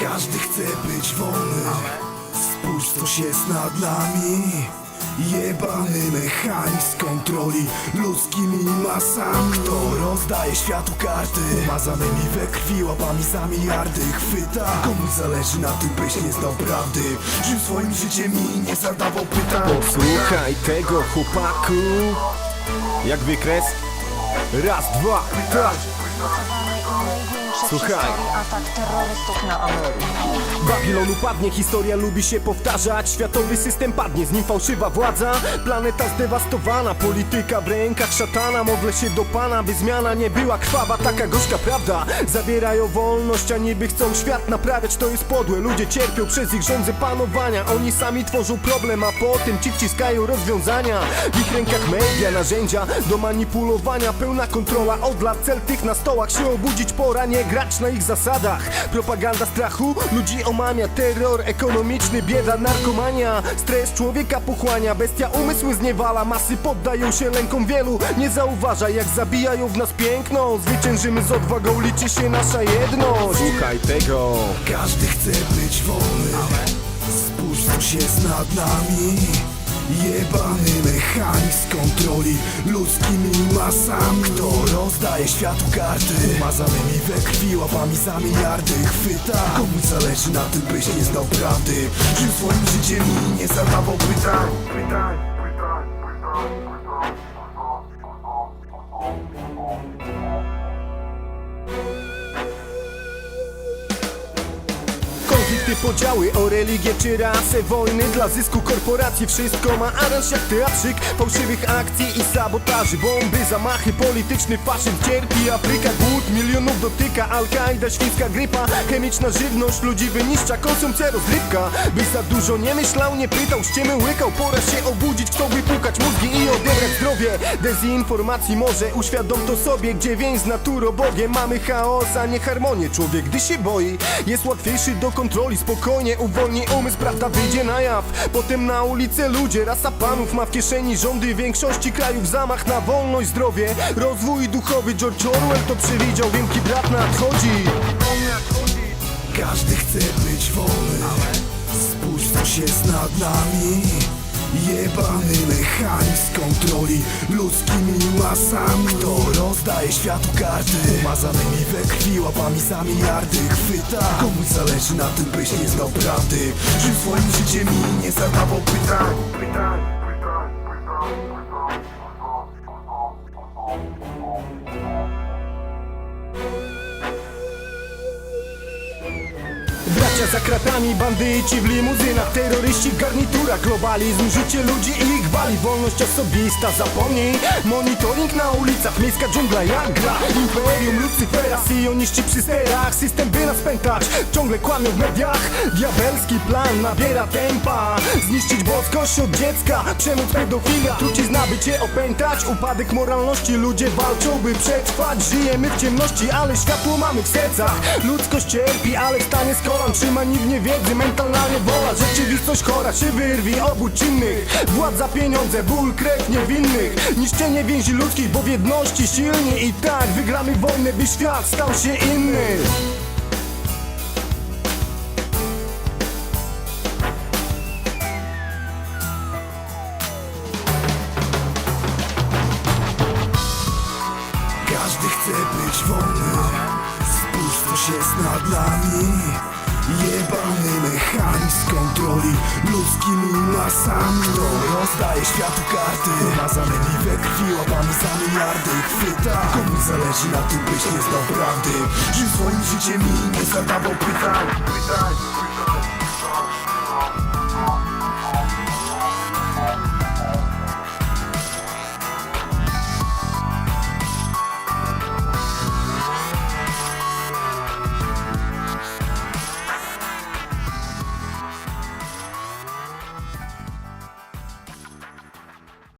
Każdy chce być wolny. Spójrz coś jest nad nami. Jebany mechanizm kontroli ludzkimi masami. Kto rozdaje światu karty? Mazanymi we krwi łapami za miliardy. Chwyta. Komuś zależy na tym byś nie znał prawdy? Żył swoim życiem i nie zadawał pytań. Posłuchaj tego chłopaku. Jak wykres? Raz, dwa, tak Słuchaj. Atak terrorystów na Amerykę. Babilon upadnie, historia lubi się powtarzać. Światowy system padnie, z nim fałszywa władza. Planeta zdewastowana, polityka w rękach szatana. Modlę się do Pana, by zmiana nie była krwawa. Taka gorzka prawda, zabierają wolność A niby chcą świat naprawiać, to jest podłe. Ludzie cierpią przez ich rządze panowania. Oni sami tworzą problem, a potem ci wciskają rozwiązania. W ich rękach media, narzędzia do manipulowania. Pełna kontrola od lat, cel tych na stołach. Się obudzić pora, nie grać na ich zasadach. Propaganda strachu, ludzi omamia Terror ekonomiczny, bieda, narkomania. Stres człowieka pochłania, bestia umysły zniewala. Masy poddają się lękom wielu. Nie zauważa jak zabijają w nas piękno. Zwyciężymy z odwagą, liczy się nasza jedność. Słuchaj tego. Każdy chce być wolny. Spójrz coś jest nad nami Jebany mechanizm kontroli. Ludzkimi masami. Kto rozdaje światu karty? Mazanymi we krwi łapami za miliardy. Chwyta. Komuś zależy na tym byś nie znał prawdy? Żył swoim życiem i nie zadawał pytań Pytań, pytań, pytań, pytań Konflikty, podziały o religię czy rasę Wojny dla zysku korporacji Wszystko ma aranż jak teatrzyk Fałszywych akcji i sabotaży Bomby, zamachy, polityczny faszyzm Cierpi Afryka, głód milionów dotyka Al-Kaida, świńska grypa Chemiczna żywność, ludzi wyniszcza Konsumpcja, rozrywka Byś za dużo nie myślał, nie pytał Ściemy łykał, pora się obudzić Kto wypłukać mózgi i odebrać zdrowie. Dezinformacji może uświadom to sobie Gdzie więź z naturą Bogiem Mamy chaos, a nie harmonię. Człowiek, gdy się boi, jest łatwiejszy do kontroli Spokojnie uwolni umysł, prawda wyjdzie na jaw. Potem na ulicę ludzie, rasa panów Ma w kieszeni rządy większości krajów Zamach na wolność, zdrowie, rozwój duchowy George Orwell to przewidział, wielki brat nadchodzi. Każdy chce być wolny. Spójrz coś jest nad nami Jebany mechanizm kontroli ludzkimi masami. Kto rozdaje światu karty. Umazanymi we krwi łapami za miliardy. Chwyta. Komuś zależy na tym byś nie znał prawdy. Żył swoim życiem i nie zadawał pytań, Za kratami, bandyci w limuzynach Terroryści w garniturach, globalizm Życie ludzi i ich wali, wolność osobista Zapomnij, monitoring na ulicach Miejska dżungla jak gra. Imperium Lucyfera, sioniści przy sterach. System by nas pętać, ciągle kłamią w mediach. Diabelski plan nabiera tempa. Zniszczyć boskość od dziecka Przemoc, pedofilia, trucizna by cię opętać. Upadek moralności, ludzie walczą by przetrwać. Żyjemy w ciemności, ale światło mamy w sercach. Ludzkość cierpi, ale stanie z kolan Trzyma nikt nie wiedzy, mentalna wola Rzeczywistość chora się wyrwi, obudź innych Władza, pieniądze, ból, krew niewinnych. Niszczenie więzi ludzkich, bo w jedności silni. I tak wygramy wojnę, by świat stał się inny. Każdy chce być wolny. Coś jest nad nami Jebany mechanizm kontroli. Ludzkimi masami Kto rozdaje światu karty. Umazanymi we krwi łapami za miliardy. Chwyta Komuś zależy na tym byś nie znał prawdy. Żył swoim życiem i nie zadawał pytań. Pytań, pytań